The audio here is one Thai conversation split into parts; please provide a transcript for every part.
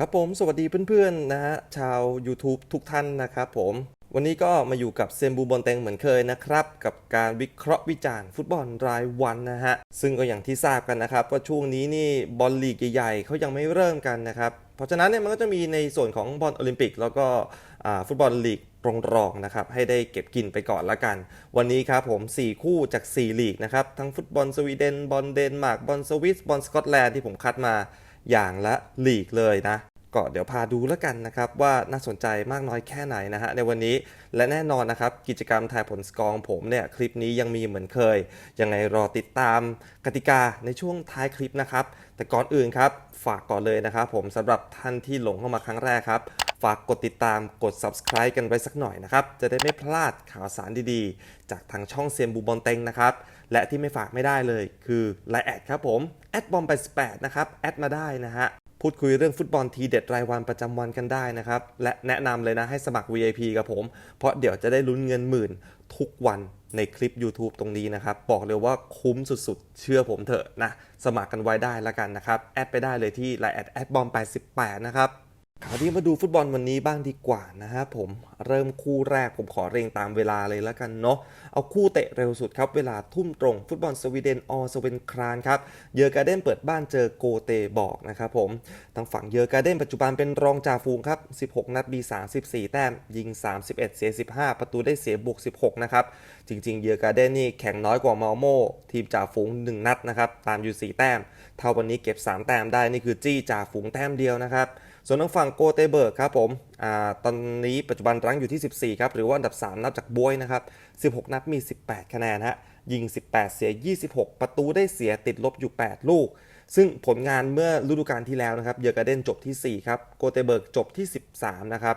ครับผมสวัสดีเพื่อนๆนะฮะชาว YouTube ทุกท่านนะครับผม วันนี้ก็มาอยู่กับเซมบูบอลเตงเหมือนเคยนะครับ กับการวิเคราะห์วิจารณ์ฟุตบอลรายวันนะฮะ ซึ่งก็อย่างที่ทราบกันนะครับ ว่าช่วงนี้นี่บอลลีกใหญ่ๆเขายังไม่เริ่มกันนะครับ เพราะฉะนั้นเนี่ยมันก็จะมีในส่วนของบอลโอลิมปิก แล้วก็ฟุตบอลลีกรองๆนะครับให้ได้เก็บกินไปก่อนละกัน วันนี้ครับผม 4 คู่จาก 4 ลีกนะครับทั้งฟุตบอลสวีเดนบอลเดนมาร์กบอลสวิสบอลสกอตแลนด์ที่ผมคัดมาอย่างละลีกเลยนะ ก็เดี๋ยวพาดูแล้วกันนะครับว่าน่าสนใจมากน้อยแค่ไหนนะฮะในวันนี้และแน่นอนนะครับกิจกรรมทายผลสกอร์ของผมเนี่ยคลิปนี้ยังมีเหมือนเคย ยังไงรอติดตามกติกาในช่วงท้ายคลิปนะครับ แต่ก่อนอื่นครับฝากก่อนเลยนะครับผมสำหรับท่านที่หลงเข้ามาครั้งแรกครับ ฝากกดติดตามกด subscribe กันไว้สักหน่อยนะครับ จะได้ไม่พลาดข่าวสารดีๆ จากทางช่องเซียนบูบอลเต็งนะครับและที่ไม่ฝากไม่ได้เลยคือไลน์แอดครับผมแอดบอมไป18นะครับแอดมาได้นะฮะ พูดคุยเรื่องฟุตบอลทีเด็ดรายวันประจำวันกันได้นะครับ และแนะนำเลยนะให้สมัคร VIP กับผม เพราะเดี๋ยวจะได้ลุ้นเงินหมื่นทุกวันในคลิป YouTube ตรงนี้นะครับ บอกเลยว่าคุ้มสุดๆ เชื่อผมเถอะนะ สมัครกันไว้ได้แล้วกันนะครับ แอดไปได้เลยที่ไลน์แอดแอดบอม88นะครับ ข่าวที่มาดูฟุตบอลวันนี้บ้างดีกว่านะฮะผมเริ่มคู่แรกผมขอเรียงตามเวลาเลยแล้วกันเนาะเอาคู่เตะเร็วสุดครับเวลาทุ่มตรง ฟุตบอลสวีเดนออสเวนครานครับเยอร์การ์เดนเปิดบ้านเจอโกเตบอกนะครับผมทางฝั่งเยอร์การ์เดนปัจจุบันเป็นรองจ่าฝูงครับ 16 นัดมี34 แต้ม ยิง 31 เสีย 15 ประตูได้เสียบวก 16 นะครับ จริง ๆ เยอร์การ์เดนนี่แข่งน้อยกว่ามาโมทีมจ่าฝูง 1 นัดนะครับตามอยู่ 4 แต้ม เท่าวันนี้เก็บ 3 แต้มได้นี่คือจี้จ่าฝูงแต้มเดียวนะครับ ส่วนทางฝั่งโกเตเบิร์กครับผมอตอนนี้ปัจจุบันรั้งอยู่ที่ 14 ครับ หรือว่าอันดับ 3 นับจากบวยนะครับ 16 นัดมี 18 คะแนนฮะ ยิง 18 เสีย 26 ประตูได้เสียติดลบอยู่ 8 ลูก ซึ่งผลงานเมื่อฤดูกาลที่แล้วนะครับ เยอร์การ์เดนจบที่ 4 ครับ โกเตเบิร์กจบที่ 13 นะครับ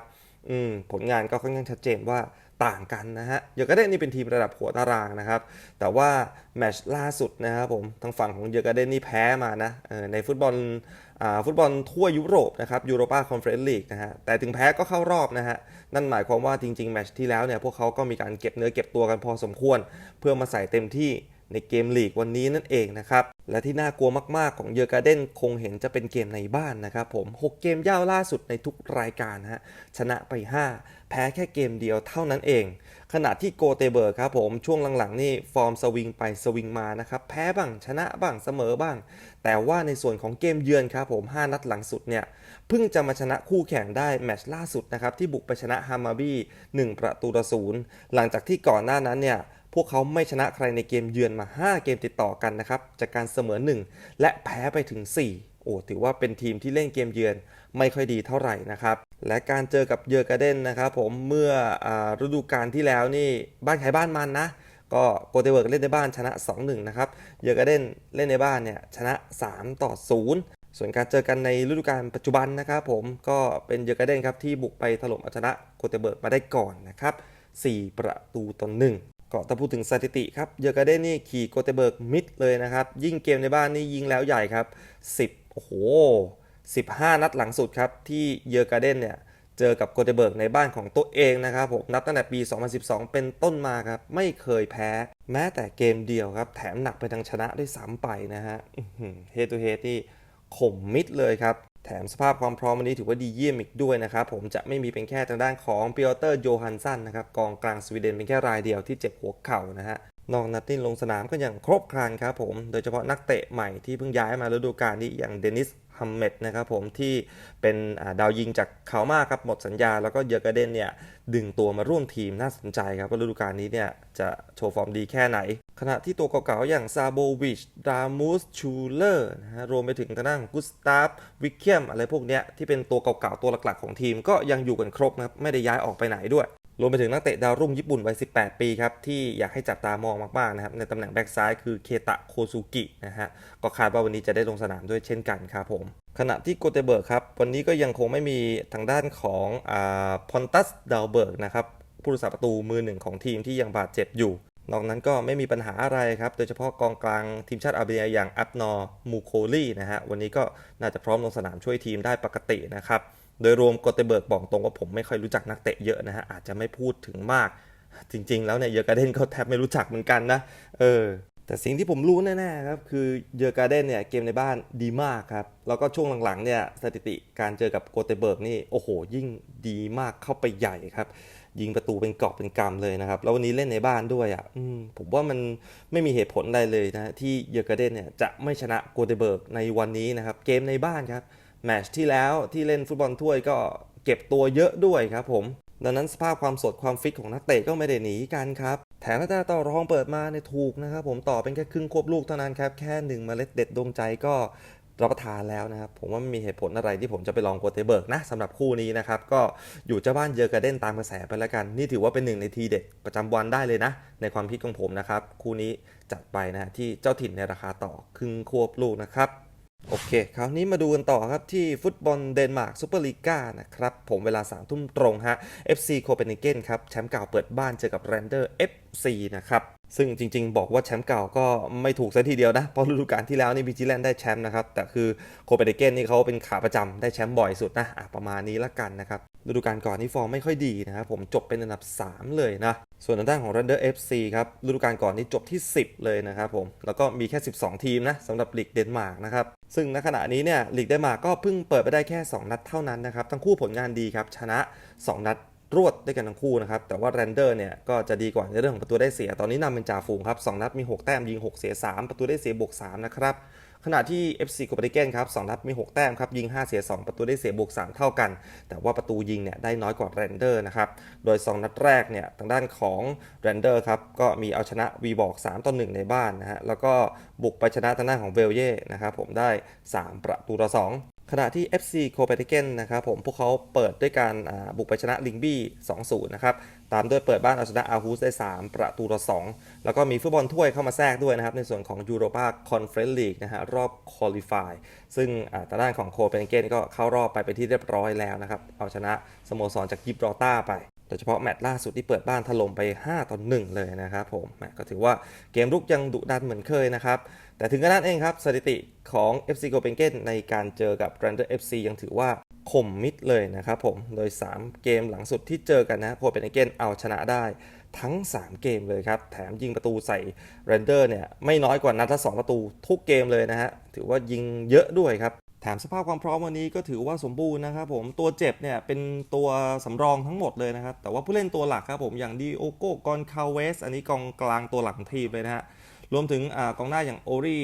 อืม ผลงานก็ค่อนข้างชัดเจนว่า ต่างกันนะฮะเยอร์การ์เดนนี่เป็นทีมระดับหัวตารางนะครับ แต่ว่าแมชล่าสุดนะครับผมทางฝั่งของเยอร์การ์เดนนี่แพ้มานะในฟุตบอลฟุตบอลทั่วยุโรปนะครับยูโรปาคอนเฟอเรนซ์ลีกนะฮะแต่ถึงแพ้ก็เข้ารอบนะฮะนั่นหมายความว่าจริงๆ แมชที่แล้วเนี่ยพวกเขาก็มีการเก็บเนื้อเก็บตัวกันพอสมควร เพื่อมาใส่เต็มที่ ในเกมลีกวันนี้นั่นเองนะครับ และที่น่ากลัวมากๆของเยอร์การ์เดนคงเห็นจะเป็นเกมในบ้านนะครับผม 6 เกมย่าวล่าสุดในทุกรายการฮะชนะไป 5 แพ้แค่เกมเดียวเท่านั้นเอง ขณะที่โกเตเบิร์กครับผมช่วงหลังๆนี่ฟอร์มสวิงไปสวิงมานะครับแพ้บ้างชนะบ้างเสมอบ้าง แต่ว่าในส่วนของเกมเยือนครับผม 5 นัดหลังสุดเนี่ยเพิ่งจะมาชนะคู่แข่งได้แมตช์ล่าสุดนะครับที่บุกไปชนะฮามาบี้1ประตูต่อศูนย์หลังจากที่ก่อนหน้านั้นเนี่ย พวกเขาไม่ชนะใครในเกมเยือนมา 5 เกมติดต่อกันนะครับ จากการเสมอ 1 และแพ้ไปถึง 4 โอ้ถือว่าเป็นทีมที่เล่นเกมเยือนไม่ค่อยดีเท่าไหร่นะครับ และการเจอกับเยอร์การ์เดนนะครับผมเมื่ออฤดูกาลที่แล้วนี่บ้านใครบ้านมันนะ ก็โกเตเบิร์กเล่นในบ้านชนะ 2-1 นะครับ เยอร์การ์เดนเล่นในบ้านเนี่ยชนะ 3 ต่อ 0ส่วนการเจอกันในฤดูกาลปัจจุบันนะครับผมก็เป็นเยอร์การ์เดนครับที่บุกไปถล่มเอาชนะโกเตเบิร์กมาได้ก่อนนะครับ 4 ประตูต่อ1 ก็ถ้าพูดถึงสถิติครับ เยอร์การ์เดนนี่ขี่โกเตเบิร์กมิดเลยนะครับ ยิ่งเกมในบ้านนี่ยิงแล้วใหญ่ครับ 10 โอ้โห 15 นัดหลังสุดครับ ที่เยอร์การ์เดนเนี่ย เจอกับโกเตเบิร์กในบ้านของตัวเองนะครับผม นับตั้งแต่ปี 2012 เป็นต้นมาครับ ไม่เคยแพ้ แม้แต่เกมเดียวครับ แถมหนักไปทางชนะด้วยซ้ำไปนะฮะเฮด to เฮดนี่ข่มมิดเลยครับ แถมสภาพความพร้อมวันนี้ถือว่าดีเยี่ยมอีกด้วยนะครับ ผมจะไม่มีเป็นแค่ทางด้านของเปียเตอร์โยฮันสันนะครับกองกลางสวีเดนเป็นแค่รายเดียวที่เจ็บหัวเข่านะฮะนอกนัดนี้ลงสนามก็อย่างครบครันครับผม โดยเฉพาะนักเตะใหม่ที่เพิ่งย้ายมาฤดูกาลนี้อย่างเดนิสฮัมเมดนะครับผมที่เป็นาดาวยิงจากเขามากครับหมดสัญญา แล้วก็เยอร์การเดนเนี่ยดึงตัวมาร่วมทีมน่าสนใจครับว่าฤดูกาลนี้เนี่ยจะโชว์ฟอร์มดีแค่ไหน ขณะที่ตัวเก่าๆ อย่างซาโบวิช ดามูส ชูเลอร์นะฮะ รวมไปถึงทางด้านของกุสตาฟ วิกเคียม อะไรพวกเนี้ย ที่เป็นตัวเก่าๆ ตัวหลักๆ ของทีมก็ยังอยู่กันครบนะครับ ไม่ได้ย้ายออกไปไหนด้วย รวมไปถึงนักเตะดาวรุ่งญี่ปุ่นวัย 18 ปีครับ ที่อยากให้จับตามองมาก ๆ นะครับ ในตำแหน่งแบ็กซ้ายคือเคตะโคซูกินะฮะ ก็คาดว่าวันนี้จะได้ลงสนามด้วยเช่นกันครับผมขณะที่โกเตเบิร์กครับ วันนี้ก็ยังคงไม่มีทางด้านของอาพอนตัสดาวเบิร์กนะครับผู้รักษาประตูมือหนึ่งของทีมที่ยังบาดเจ็บอยู่ นอกนั้นก็ไม่มีปัญหาอะไรครับ โดยเฉพาะกองกลางทีมชาติอาร์เบียอย่างอับนอร์มูโคลี่นะฮะ วันนี้ก็น่าจะพร้อมลงสนามช่วยทีมได้ปกตินะครับ โดยรวมโกเตเบิร์กบอกตรงว่าผมไม่ค่อยรู้จักนักเตะเยอะนะฮะ อาจจะไม่พูดถึงมาก จริง ๆ แล้วเนี่ยเยอร์การ์เดนเขาแทบไม่รู้จักเหมือนกันนะ เออ แต่สิ่งที่ผมรู้แน่ๆครับคือเยอร์การ์เดนเนี่ยเกมในบ้านดีมากครับ แล้วก็ช่วงหลังๆเนี่ยสถิติการเจอกับโกเตเบิร์กนี่โอ้โหยิ่งดีมากเข้าไปใหญ่ครับ ยิงประตูเป็นกอบเป็นกำเลยนะครับ แล้ววันนี้เล่นในบ้านด้วยอะผมว่ามันไม่มีเหตุผลใดเลยนะที่เยอร์การ์เดนเนี่ยจะไม่ชนะโกเตเบิร์กในวันนี้นะครับ เกมในบ้านครับแมชที่แล้วที่เล่นฟุตบอลถ้วยก็เก็บตัวเยอะด้วยครับผม ดังนั้นสภาพความสดความฟิตของนักเตะก็ไม่ได้หนีกันครับแถมถ้าต่อรองเปิดมาในยถูกนะครับผมต่อเป็นแค่ครึ่งควบลูกเท่านั้นครับ แค่หนึ่งเมล็ดเด็ดดวงใจก็ รับประทานแล้วนะครับ ผมว่าไม่มีเหตุผลอะไรที่ผมจะไปลองโกเตเบิร์กนะสำหรับคู่นี้นะครับ ก็อยู่เจ้าบ้านเยอการ์เด้นตามกระแสไปแล้วกัน นี่ถือว่าเป็นหนึ่งในทีเด็ดประจำวันได้เลยนะ ในความคิดของผมนะครับ คู่นี้จัดไปนะที่เจ้าถิ่นในราคาต่อครึ่งควบลูกนะครับโอเค คราวนี้มาดูกันต่อครับที่ฟุตบอลเดนมาร์กซูเปอร์ลีกานะครับ ผมเวลา3ทุ่มตรงฮะ FC โคเปนเฮเกนครับ แชมป์เก่าเปิดบ้านเจอกับแรนเดอร์ FC นะครับ ซึ่งจริงๆ บอกว่าแชมป์เก่าก็ไม่ถูกซะทีเดียวนะ เพราะฤดูกาลที่แล้วนี่บิจิแลนได้แชมป์นะครับ แต่คือโคเปนเฮเกนนี่เขาเป็นขาประจำได้แชมป์บ่อยสุดนะะประมาณนี้ละกันนะครับฤดูกาลก่อนนี่ฟอร์มไม่ค่อยดีนะครับผมจบเป็นอันดับ 3 เลยนะ ส่วนทางด้านของ Render FC ครับฤดูกาลก่อนนี่จบที่ 10 เลยนะครับผม แล้วก็มีแค่ 12 ทีมนะสำหรับลีกเดนมาร์กนะครับ ซึ่งณขณะนี้เนี่ยลีกเดนมาร์กก็เพิ่งเปิดไปได้แค่ 2 นัดเท่านั้นนะครับ ทั้งคู่ผลงานดีครับ ชนะ 2 นัด รวดด้วยกันทั้งคู่นะครับ แต่ว่า Render เนี่ยก็จะดีกว่าในเรื่องของประตูได้เสีย ตอนนี้นำเป็นจ่าฝูงครับ2นัดมี 6 แต้มยิง 6 เสีย 3 ประตูได้เสียบวก 3 นะครับ ขณะที่ FC โคเปนเฮเกนครับ2นัดมี 6 แต้มครับยิง 5 เสีย 2 ประตูได้เสียบวก 3 เท่ากัน แต่ว่าประตูยิงเนี่ยได้น้อยกว่าแรนเดอร์นะครับ โดย 2 นัดแรกเนี่ยทางด้านของแรนเดอร์ครับก็มีเอาชนะวีบอก3ต่อ1ในบ้านนะฮะแล้วก็บุกไปชนะทางด้านของเวลเย่นะครับผมได้ 3 ประตูต่อ2 ขณะที่ FC โคเปนเฮเกนนะครับผมพวกเขาเปิดด้วยการบุกไปชนะลิงบี้ 2-0 นะครับ ตามด้วยเปิดบ้านเอาชนะอาฮูสได้ 3 ประตูต่อ 2 แล้วก็มีฟุตบอลถ้วยเข้ามาแทรกด้วยนะครับ ในส่วนของยูโรปาคอนเฟรนซ์ลีกนะฮะรอบคอลิฟายซึ่งอ่าทางด้านของโคเปนเฮเกนก็เข้ารอบไปเป็นที่เรียบร้อยแล้วนะครับ เอาชนะสโมสรจากยิบรอต้าไปโดยเฉพาะแมตช์ล่าสุดที่เปิดบ้านถล่มไป 5 ต่อ 1 เลยนะครับผมแหมก็ถือว่าเกมรุกยังดุดันเหมือนเคยนะครับ แต่ถึงกระนั้นเองครับ สถิติของ FC โ o เปนเกนในการเจอกับ r a n d e r FC ยังถือว่าคมมิดเลยนะครับผม โดย 3 เกมหลังสุดที่เจอกันนะโ o เปนเกนเอาชนะได้ทั้ง 3 เกมเลยครับ แถมยิงประตูใส่ r a n d e r เนี่ยไม่น้อยกว่านัดละ2ประตูทุกเกมเลยนะฮะ ถือว่ายิงเยอะด้วยครับแถมสภาพความพร้อมวันนี้ก็ถือว่าสมบูรณ์นะครับผมตัวเจ็บเนี่ยเป็นตัวสำรองทั้งหมดเลยนะครับ แต่ว่าผู้เล่นตัวหลักครับผมอย่างดีโอโกกอนคาเวส อันนี้กองกลางตัวหลังทีมเลยนะฮะ รวมถึงอกองหน้าอย่างโอรี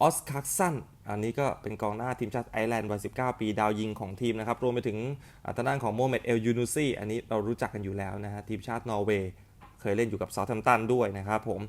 ออสคักซันอันนี้ก็เป็นกองหน้าทีมชาติไอร์แลนด์วัย 19 ปีดาวยิงของทีมนะครับ รวมไปถึงอ่าทางด้านของโมเมดเอลยูนูซีอันนี้เรารู้จักกันอยู่แล้วนะฮะทีมชาตินอร์เวย์เคยเล่นอยู่กับเซาท์แฮมป์ตันด้วยนะครับผม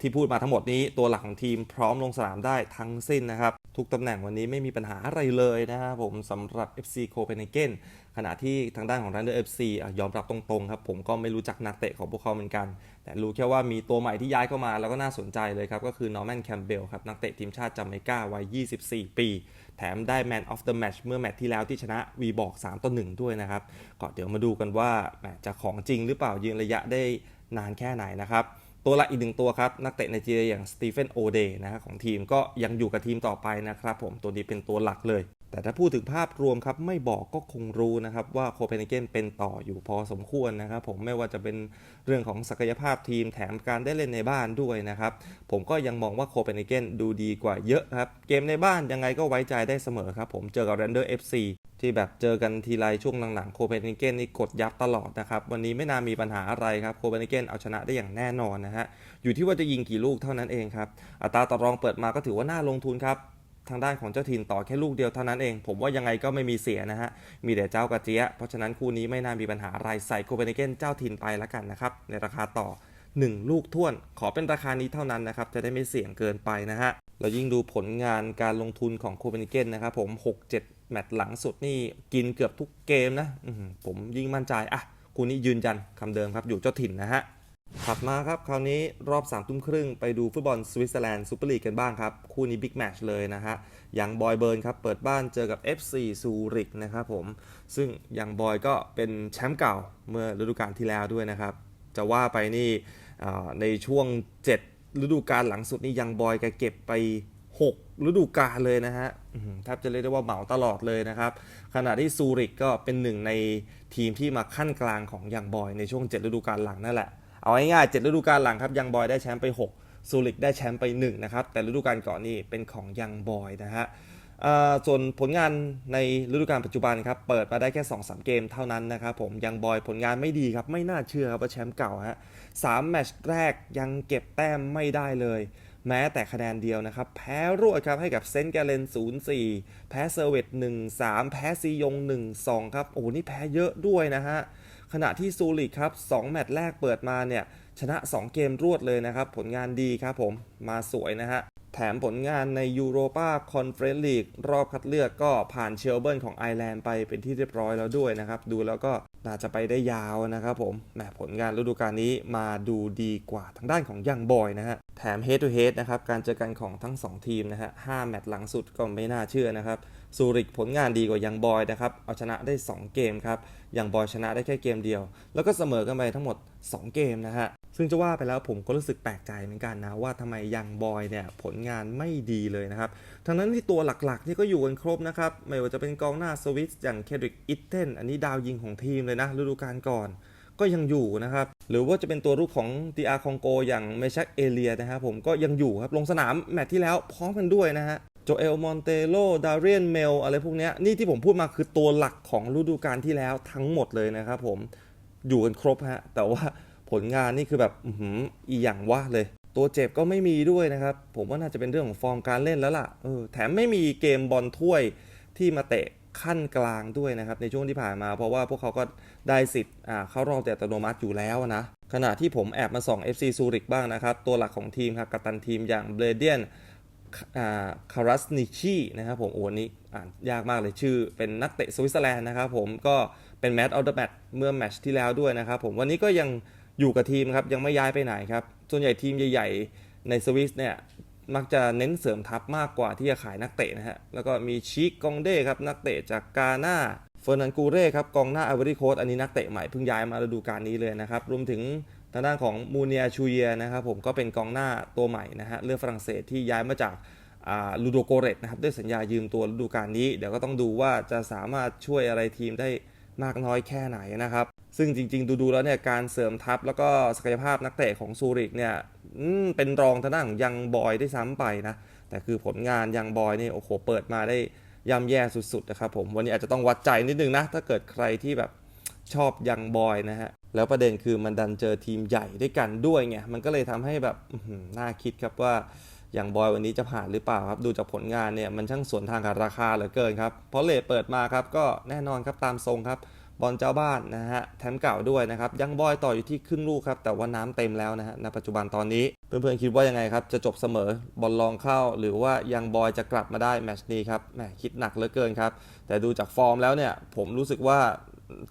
ที่พูดมาทั้งหมดนี้ตัวหลักของทีมพร้อมลงสนามได้ทั้งสิ้นนะครับ ทุกตำแหน่งวันนี้ไม่มีปัญหาอะไรเลยนะครับผมสำหรับ FC Copenhagen ขณะที่ทางด้านของ Thunder FC อะยอมรับตรงๆครับผมก็ไม่รู้จักนักเตะของพวกเขาเหมือนกัน แต่รู้แค่ว่ามีตัวใหม่ที่ย้ายเข้ามาแล้วก็น่าสนใจเลยครับ ก็คือ Norman Campbell ครับนักเตะทีมชาติจาเมกาวัย 24 ปี แถมได้ Man of the Match เมื่อแมตช์ที่แล้วที่ชนะวีบอก3ต่อ1ด้วยนะครับก็เดี๋ยวมาดูกันว่าจะของจริงหรือเปล่ายืนระยะได้นานแค่ไหนนะครับ ตัวละอีกหนึ่งตัวครับ นักเตะในจีเรียอย่างสตีเฟนโอเดนะฮะของทีมก็ยังอยู่กับทีมต่อไปนะครับผมตัวนี้เป็นตัวหลักเลย แต่ถ้าพูดถึงภาพรวมครับไม่บอกก็คงรู้นะครับว่าโคเปนเฮเกนเป็นต่ออยู่พอสมควรนะครับผมไม่ว่าจะเป็นเรื่องของศักยภาพทีมแถมการได้เล่นในบ้านด้วยนะครับผมก็ยังมองว่าโคเปนเฮเกนดูดีกว่าเยอะครับเกมในบ้านยังไงก็ไว้ใจได้เสมอครับผมเจอกับ r รนเดอร์ FC ที่แบบเจอกันทีไรช่วงหลังๆโคเปนเฮเกนนี่กดยับตลอดนะครับวันนี้ไม่น่ามีปัญหาอะไรครับโคเปนเฮเกนเอาชนะได้อย่างแน่นอนนะฮะอยู่ที่ว่าจะยิงกี่ลูกเท่านั้นเองครับอัตราต่อรองเปิดมาก็ถือว่าน่าลงทุนครับ ทางด้านของเจ้าถิ่นต่อแค่ลูกเดียวเท่านั้นเอง ผมว่ายังไงก็ไม่มีเสียนะฮะ มีแต่เจ้ากระเจี๊ยะเพราะฉะนั้นคู่นี้ไม่น่ามีปัญหาอะไรใส่โคเปนเฮเกนเจ้าถิ่นไปแล้วกันนะครับ ในราคาต่อ 1 ลูกท่วน ขอเป็นราคานี้เท่านั้นนะครับ จะได้ไม่เสี่ยงเกินไปนะฮะเรายิ่งดูผลงานการลงทุนของโคเปนเฮเกนนะครับผม 6-7 แมตช์หลังสุดนี่กินเกือบทุกเกมนะผมยิ่งมั่นใจอะคู่นี้ยืนยันคำเดิมครับอยู่เจ้าถิ่นนะฮะ ถัดมาครับคราวนี้รอบ3ามทุ่มครึ่งไปดูฟุตบอลสวิตเซอร์แลนด์ซูเปอร์ลีกกันบ้างครับ คู่นี้บิ๊กแมชเลยนะฮะยังบอยเบิร์นครับ เปิดบ้านเจอกับ FC ซูริกนะครับผม ซึ่งยังบอยก็เป็นแชมป์เก่าเมื่อฤดูกาลที่แล้วด้วยนะครับ จะว่าไปนี่ในช่วง 7 ฤดูกาลหลังสุดนี่ยังบอยแกเก็บไป 6 ฤดูกาลเลยนะฮะแทบจะเรียกได้ว่าเหมาตลอดเลยนะครับ ขณะที่ซูริกก็เป็นหนึ่งในทีมที่มาขั้นกลางของยังบอยในช่วง 7 ฤดูกาลหลังนั่นแหละ เอาง่ายๆ7ฤดูกาลหลังครับยังบอยได้แชมป์ไป 6 ซูริกได้แชมป์ไป1นะครับแต่ฤดูกาลก่อนนี่เป็นของยังบอยนะฮะส่วนผลงานในฤดูกาลปัจจุบันครับเปิดมาได้แค่2-3เกมเท่านั้นนะครับผมยังบอยผลงานไม่ดีครับไม่น่าเชื่อครับว่าแชมป์เก่าฮะสามแมตช์แรกยังเก็บแต้มไม่ได้เลย แม้แต่คะแนนเดียวนะครับ แพ้รวดครับให้กับเซนต์แกเลน 0-4 แพ้เซอร์เวต1-3 แพ้ซียง 1-2 ครับ โอ้โหนี่แพ้เยอะด้วยนะฮะ ขณะที่ซูริกครับ2แมตช์แรกเปิดมาเนี่ยชนะ 2 เกมรวดเลยนะครับ ผลงานดีครับผมมาสวยนะฮะ แถมผลงานในยูโรปาคอนเฟรนซ์ลีกรอบคัดเลือกก็ผ่านเชลเบิร์นของไอร์แลนด์ไปเป็นที่เรียบร้อยแล้วด้วยนะครับ ดูแล้วก็น่าจะไปได้ยาวนะครับผมแหมผลงานฤดูกาลนี้มาดูดีกว่าทางด้านของยังบอยนะฮะ แถม head to head นะครับ การเจอกันของทั้ง 2 ทีมนะฮะ5แมตช์หลังสุดก็ไม่น่าเชื่อนะครับ ซูริกผลงานดีกว่ายังบอยนะครับเอาชนะได้ 2 เกมครับยังบอยชนะได้แค่เกมเดียว แล้วก็เสมอกันไปทั้งหมด 2 เกมนะฮะซึ่งจะว่าไปแล้วผมก็รู้สึกแปลกใจเหมือนกันนะว่าทำไมยังบอยเนี่ยผลงานไม่ดีเลยนะครับทั้งนั้นที่ตัวหลักๆนี่ก็อยู่กันครบนะครับไม่ว่าจะเป็นกองหน้าสวิสอย่างเคดริกอิตเทนอันนี้ดาวยิงของทีมเลยนะฤดูกาลก่อนก็ยังอยู่นะครับ หรือว่าจะเป็นตัวรูปของดีอาคองโกอย่างเมชักเอเลียนะครับผมก็ยังอยู่ครับ ลงสนามแมตช์ที่แล้วพร้อมกันด้วยนะฮะ จเอลมอนเตโลดาเรียนเมลอะไรพวกนี้นี่ที่ผมพูดมาคือตัวหลักของฤดูกาลที่แล้วทั้งหมดเลยนะครับผมอยู่กันครบฮะ แต่ว่าผลงานนี่คือแบบอื้อหืออีหยังวะเลย ตัวเจ็บก็ไม่มีด้วยนะครับ ผมว่าน่าจะเป็นเรื่องของฟอร์มการเล่นแล้วล่ะเออแถมไม่มีเกมบอลถ้วยที่มาเตะขั้นกลางด้วยนะครับ ในช่วงที่ผ่านมา เพราะว่าพวกเขาก็ได้สิทธิ์เข้ารอบแต่อัตโนมัติอยู่แล้วนะขณะที่ผมแอบมาส่อง FC ซูริกบ้างนะครับ ตัวหลักของทีมครับกัปตันทีมอย่างเบรเดียน คารัสนิชีนะครับผมโอ้นี้อ่านยากมากเลยชื่อ เป็นนักเตะสวิตเซอร์แลนด์นะครับผมก็เป็นแมตช์ออฟเดอะแมตช์เมื่อแมตช์ที่แล้วด้วยนะครับผมวันนี้ก็ยังอยู่กับทีมครับยังไม่ย้ายไปไหนครับ ส่วนใหญ่ทีมใหญ่ ๆ ในสวิสเนี่ยมักจะเน้นเสริมทัพมากกว่าที่จะขายนักเตะนะฮะแล้วก็มีชิกกองเด้ครับนักเตะจากกาหน้าเฟอร์นันกูเร่ครับกองหน้าอเวอรี่โคสอันนี้นักเตะใหม่เพิ่งย้ายมาฤดูกาลนี้เลยนะครับรวมถึง ทางด้านของมูเนียชูเยนะครับผมก็เป็นกองหน้าตัวใหม่นะฮะเลือกฝรั่งเศสที่ย้ายมาจากลูโดโกเรตนะครับด้วยสัญญายืมตัวฤดูกาลนี้ เดี๋ยวก็ต้องดูว่าจะสามารถช่วยอะไรทีมได้มากน้อยแค่ไหนนะครับ ซึ่งจริง ๆ ดูๆแล้วเนี่ยการเสริมทัพแล้วก็ศักยภาพนักเตะของซูริกเนี่ยเป็นรองทางด้านของยังบอยได้ซ้ำไปนะ แต่คือผลงานยังบอยนี่โอ้โหเปิดมาได้ย่ำแย่สุดๆนะครับผมวันนี้อาจจะต้องวัดใจนิดนึงนะ ถ้าเกิดใครที่แบบชอบยังบอยนะฮะ แล้วประเด็นคือมันดันเจอทีมใหญ่ด้วยกันด้วยไงมันก็เลยทำให้แบบน่าคิดครับว่าอย่างบอยวันนี้จะผ่านหรือเปล่าครับ ดูจากผลงานเนี่ยมันช่างสวนทางกับราคาเหลือเกินครับเพราะเลทเปิดมาครับก็แน่นอนครับตามทรงครับบอลเจ้าบ้านนะฮะแถมเก่าด้วยนะครับยังบอยต่ออยู่ที่ครึ่งลูกครับแต่ว่าน้ำเต็มแล้วนะฮะในปัจจุบันตอนนี้เพื่อนๆคิดว่ายังไงครับจะจบเสมอบอลลองเข้า หรือว่ายังบอยจะกลับมาได้แมชนี้ครับแหมคิดหนักเหลือเกินครับแต่ดูจากฟอร์มแล้วเนี่ยผมรู้สึกว่า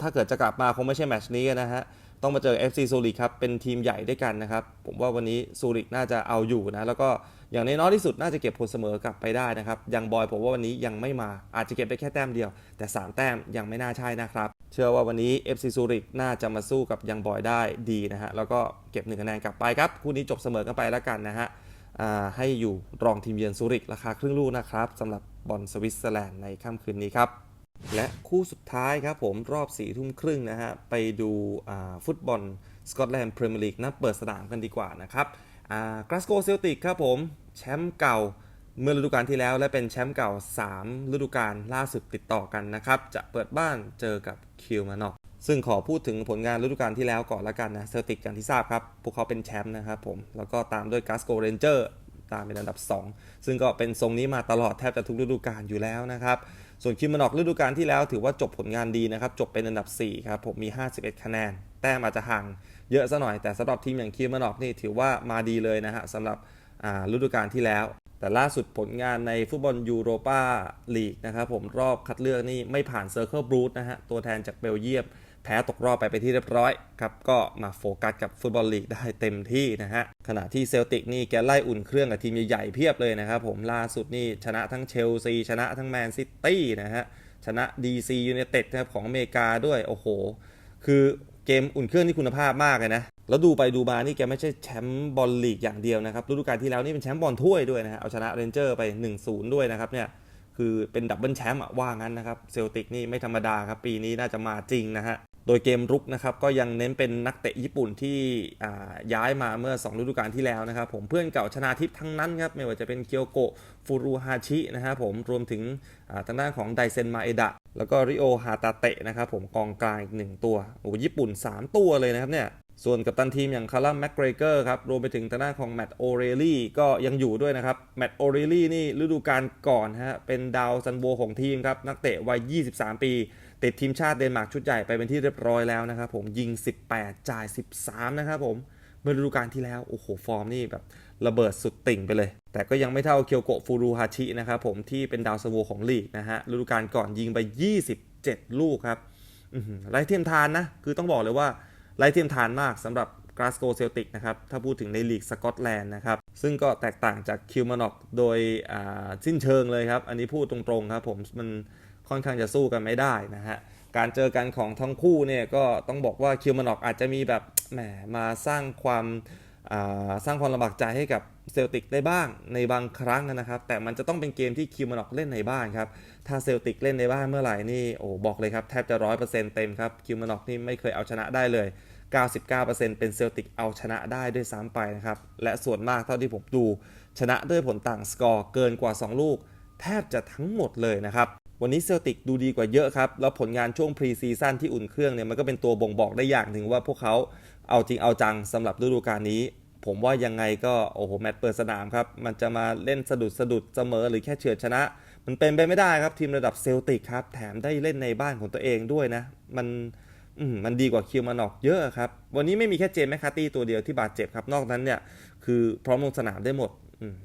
ถ้าเกิดจะกลับมาคงไม่ใช่แมตช์นี้นะฮะ ต้องมาเจอ FC ซูริกครับ เป็นทีมใหญ่ด้วยกันนะครับ ผมว่าวันนี้ซูริกน่าจะเอาอยู่นะ แล้วก็อย่างน้อยที่สุดน่าจะเก็บผลเสมอกลับไปได้นะครับ ยังบอยผมว่าวันนี้ยังไม่มา อาจจะเก็บได้แค่แต้มเดียว แต่ 3 แต้มยังไม่น่าใช่นะครับ เชื่อว่าวันนี้ FC ซูริกน่าจะมาสู้กับยังบอยได้ดีนะฮะ แล้วก็เก็บหนึ่งคะแนนกลับไปครับ คู่นี้จบเสมอกันไปแล้วกันนะฮะให้อยู่รองทีมเยือนซูริกราคาครึ่งลูกนะครับสำหรับบอลสวิตเซอร์แลนด์ในค่ำคืนนี้ครับ และคู่สุดท้ายครับผมรอบสี่ทุ่มครึ่งนะฮะ ไปดูฟุตบอลสกอตแลนด์พรีเมียร์ลีกนัดเปิดสนามกันดีกว่านะครับกราสโกเซลติกครับผม แชมป์เก่าเมื่อฤดูกาลที่แล้วและเป็นแชมป์เก่า 3 ฤดูกาลล่าสุดติดต่อกันนะครับ จะเปิดบ้านเจอกับคิวมานอกซึ่งขอพูดถึงผลงานฤดูกาลที่แล้วก่อนละกันนะเซลติกอย่างที่ทราบครับ พวกเขาเป็นแชมป์นะครับผม แล้วก็ตามด้วยกราสโกเรนเจอร์ตามเป็นอันดับ 2 ซึ่งก็เป็นทรงนี้มาตลอดแทบจะทุกฤดูกาลอยู่แล้วนะครับ ส่วนคิมมานอกฤดูกาลที่แล้วถือว่าจบผลงานดีนะครับ จบเป็นอันดับ 4 ครับ ผมมี 51 คะแนน แต้มอาจจะห่างเยอะซะหน่อย แต่สำหรับทีมอย่างคิมมานอกนี่ถือว่ามาดีเลยนะฮะสำหรับฤดูกาลที่แล้ว แต่ล่าสุดผลงานในฟุตบอลยูโรปาลีกนะครับผมรอบคัดเลือกนี่ไม่ผ่านเซอร์เคิลบรูทนะฮะตัวแทนจากเบลเยียม แพ้ตกรอบไปไปที่เรียบร้อยครับก็มาโฟกัสกับฟุตบอลลีกได้เต็มที่นะฮะขณะที่เซลติกนี่แกไล่อุ่นเครื่องกับทีมใหญ่ๆเพียบเลยนะครับผมล่าสุดนี่ชนะทั้งเชลซีชนะทั้งแมนซิตี้นะฮะชนะ DC United นะครับของอเมริกาด้วยโอ้โห คือเกมอุ่นเครื่องที่คุณภาพมากเลยนะแล้วดูไปดูมานี่แกไม่ใช่แชมป์บอลลีกอย่างเดียวนะครับฤดูกาลที่แล้วนี่เป็นแชมป์บอลถ้วยด้วยนะฮะเอาชนะเรนเจอร์ไป 1-0 ด้วยนะครับเนี่ยคือเป็นดับเบิลแชมป์ว่างั้นนะครับเซลติกนี่ไม่ธรรมดาครับ ปีนี้น่าจะมาจริงนะฮะ ดยเกมรุกนะครับก็ยังเน้นเป็นนักเตะญี่ปุ่นที่ย้ายมาเมื่อ 2 ฤดูกาลที่แล้วนะครับผมเพื่อนเก่าชนาทิพย์ทั้งนั้นครับไม่ว่าจะเป็นเกียวโกะฟูรุฮาชินะครับผมรวมถึงอ่าทางด้านของไดเซนมาเอดะแล้วก็ริโอฮาตาเตะนะครับผมกองกลางอีกหนึ่งตัวโอ้ญี่ปุ่น 3 ตัวเลยนะครับเนี่ยส่วนกัปตันทีมอย่างคาร์ลัมแมกเกรเกอร์ครับรวมไปถึงทางด้านของแมตต์โอเรลี่ก็ยังอยู่ด้วยนะครับแมตต์โอเรลลี่นี่ฤดูกาลก่อนฮะเป็นดาวซันโบของทีมครับนักเตะวัย 23 ปี ติดทีมชาติเดนมาร์กชุดใหญ่ไปเป็นที่เรียบร้อยแล้วนะครับผมยิง 18 จ่าย 13 นะครับผมเมื่อฤดูกาลที่แล้ว โอ้โห ฟอร์มนี่แบบระเบิดสุดติ่งไปเลย แต่ก็ยังไม่เท่าเคียวโกฟูรุฮาชินะครับผมที่เป็นดาวซันโบของลีกนะฮะฤดูกาลก่อนยิงไป 27 ลูกครับไร้เทียมทานนะ คือต้องบอกเลยว่าไร้เทียมทานมากสำหรับก l าสโกเซลติกนะครับ ถ้าพูดถึงในลีกสกอตแลนด์นะครับ ซึ่งก็แตกต่างจากคิวมานอกโดยอ่าสิ้นเชิงเลยครับ อันนี้พูดตรงๆครับผม มัน ค่อนข้างจะสู้กันไม่ได้นะฮะการเจอกันของทั้งคู่เนี่ยก็ต้องบอกว่าคิวมานอกอาจจะมีแบบแหมมาสร้างความาสร้างความลำบากใจให้กับเซลติกได้บ้างในบางครั้งนะครับ แต่มันจะต้องเป็นเกมที่คิวมานอกเล่นในบ้านครับ ถ้าเซลติกเล่นในบ้านเมื่อไหร่นี่โอ้บอกเลยครับ แทบจะร้อยเปอร์เซ็นต์เต็มครับคิวมานอกนี่ไม่เคยเอาชนะได้เลย 99%เป็นเซลติกเอาชนะได้ด้วยซ้ำไปนะครับ และส่วนมากเท่าที่ผมดูชนะด้วยผลต่างสกอร์เกินกว่า 2 ลูก แทบจะทั้งหมดเลยนะครับ วันนี้เซลติกดูดีกว่าเยอะครับ แล้วผลงานช่วงพรีซีซั่นที่อุ่นเครื่องเนี่ยมันก็เป็นตัวบ่งบอกได้อย่างหนึ่งว่าพวกเขาเอาจริงเอาจังสำหรับฤดูกาลนี้ ผมว่ายังไงก็โอ้โหแมตช์เปิดสนามครับ มันจะมาเล่นสะดุดสะดุดเสมอหรือแค่เฉือนชนะ มันเป็นไปไม่ได้ครับทีมระดับเซลติกครับ แถมได้เล่นในบ้านของตัวเองด้วยนะ มันมมันดีกว่าคิวมานอกเยอะครับ วันนี้ไม่มีแค่เจมส์แมคคาร์ตี้ตัวเดียวที่บาดเจ็บครับ นอกนั้นเนี่ยคือพร้อมลงสนามได้หมด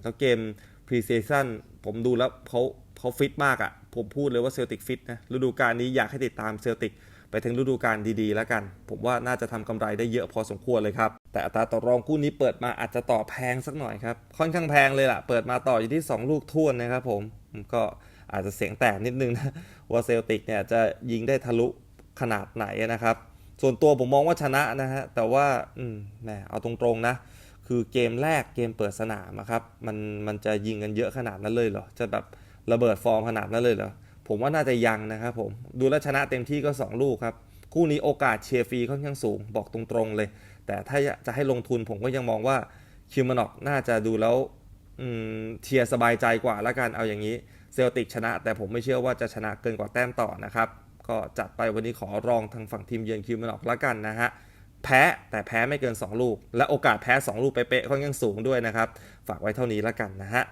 แล้วเกมพรีเซชั่นผมดูแล้วเขา เขาฟิตมากอะ่ะ ผมพูดเลยว่าเซลติกฟิตนะฤดูกาลนี้อยากให้ติดตามเซลติกไปถึงฤดูกาลดีๆ แล้วกัน ผมว่าน่าจะทำกำไรได้เยอะพอสมควรเลยครับ แต่อัตราต่อรองคู่นี้เปิดมาอาจจะต่อแพงสักหน่อยครับ ค่อนข้างแพงเลยล่ะ เปิดมาต่ออยู่ที่ 2 ลูกท่วนนะครับผม ก็อาจจะเสียงแตกนิดนึงนะว่าเซลติกเนี่ยจะยิงได้ทะลุขนาดไหนนะครับ ส่วนตัวผมมองว่าชนะนะฮะ แต่ว่าอืมแหมเอาตรงๆนะ คือเกมแรกเกมเปิดสนามอะครับ มันมันจะยิงกันเยอะขนาดนั้นเลยเหรอ จะแบบ ระเบิดฟอร์มขนาดนั้นเลยเหรอผมว่าน่าจะยังนะครับผมดูแลชนะเต็มที่ก็ 2 ลูกครับ คู่นี้โอกาสเชียร์ฟรีค่อนข้างสูงบอกตรงๆเลย แต่ถ้าจะให้ลงทุนผมก็ยังมองว่าคิวมานอกน่าจะดูแล้วเชียร์สบายใจกว่าละกันเอาอย่างนี้เซลติกชนะ แต่ผมไม่เชื่อว่าจะชนะเกินกว่าแต้มต่อนะครับ ก็จัดไปวันนี้ขอรองทางฝั่งทีมเยือนคิวมานอกละกันนะฮะแพ้แต่แพ้ไม่เกิน 2 ลูก และโอกาสแพ้ 2 ลูกเป๊ะๆค่อนข้างสูงด้วยนะครับ ฝากไว้เท่านี้ละกันนะฮะ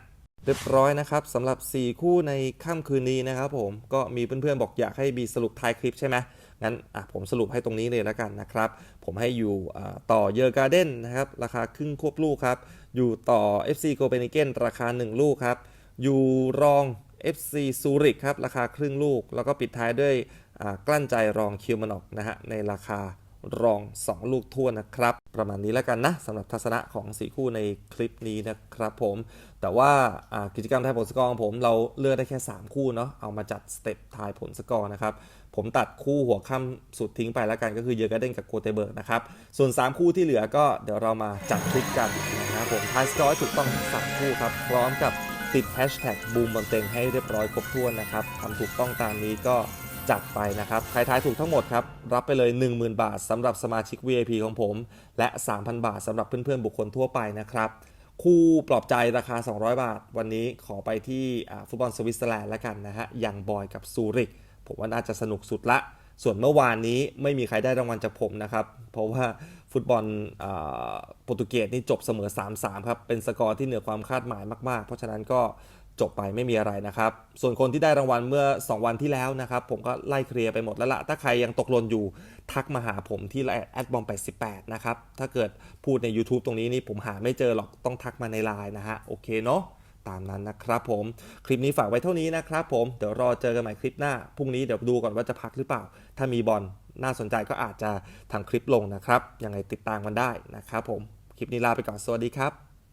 เรียบร้อยนะครับสำหรับ 4 คู่ในค่ำคืนนี้นะครับผมก็มีเพื่อนๆบอกอยากให้บีสรุปท้ายคลิปใช่ไหมงั้นอะผมสรุปให้ตรงนี้เลยและกันนะครับ ผมให้อยู่ต่อเยอร์การ์เด้นนะครับราคาครึ่งควบลูกครับ อยู่ต่อ FC โ o เปน a เกนราคา 1 ลูกครับ อยู่รอง FC ซูริกครับราคาครึ่งลูก แล้วก็ปิดท้ายด้วยกลั้นใจรองคิวมานอกนะฮะในราคา รอง 2 ลูกทั่วนะครับ ประมาณนี้แล้วกันนะสำหรับทัศนะของ4คู่ในคลิปนี้นะครับผม แต่ว่ากิจกรรมทายผลสกอร์ของผมเราเลือกได้แค่ 3 คู่เนาะเอามาจัดสเต็ปทายผลสกอร์นะครับผมตัดคู่หัวค่ำสุดทิ้งไปแล้วกันก็คือเยอร์กาเดนกับโกเตเบิร์กนะครับ ส่วน 3 คู่ที่เหลือก็เดี๋ยวเรามาจัดคลิปกันนะครับผมทายสกอร์ถูกต้องทั้งสามคู่ครับพร้อมกับติดแฮชแท็กบูมบอลเต็งให้เรียบร้อยครบถ้วนนะครับทำถูกต้องตามนี้ก็ จัดไปนะครับ ใครทายถูกทั้งหมดครับ รับไปเลย 10,000 บาทสำหรับสมาชิก VIP ของผม และ 3,000 บาทสำหรับเพื่อนๆ บุคคลทั่วไปนะครับ คู่ปลอบใจราคา 200 บาท วันนี้ขอไปที่ฟุตบอลสวิตเซอร์แลนด์แล้วกันนะฮะยังบอยกับซูริก ผมว่าน่าจะสนุกสุดละ ส่วนเมื่อวานนี้ไม่มีใครได้รางวัลจากผมนะครับ เพราะว่าฟุตบอลโปรตุเกสนี่จบเสมอ 3-3 ครับ เป็นสกอร์ที่เหนือความคาดหมายมากๆ เพราะฉะนั้นก็ จบไปไม่มีอะไรนะครับ ส่วนคนที่ได้รางวัลเมื่อ 2 วันที่แล้วนะครับ ผมก็ไล่เคลียร์ไปหมดแล้วละถ้าใครยังตกหล่นอยู่ทักมาหาผมที่แอดบอม88นะครับ ถ้าเกิดพูดใน YouTube ตรงนี้นี่ผมหาไม่เจอหรอกต้องทักมาในไลน์นะฮะโอเคเนาะตามนั้นนะครับผม คลิปนี้ฝากไว้เท่านี้นะครับผม เดี๋ยวรอเจอกันใหม่คลิปหน้า พรุ่งนี้เดี๋ยวดูก่อนว่าจะพักหรือเปล่า ถ้ามีบอลน่าสนใจก็อาจจะทำคลิปลงนะครับ ยังไงติดตามกันได้นะครับผม คลิปนี้ลาไปก่อน สวัสดีครับ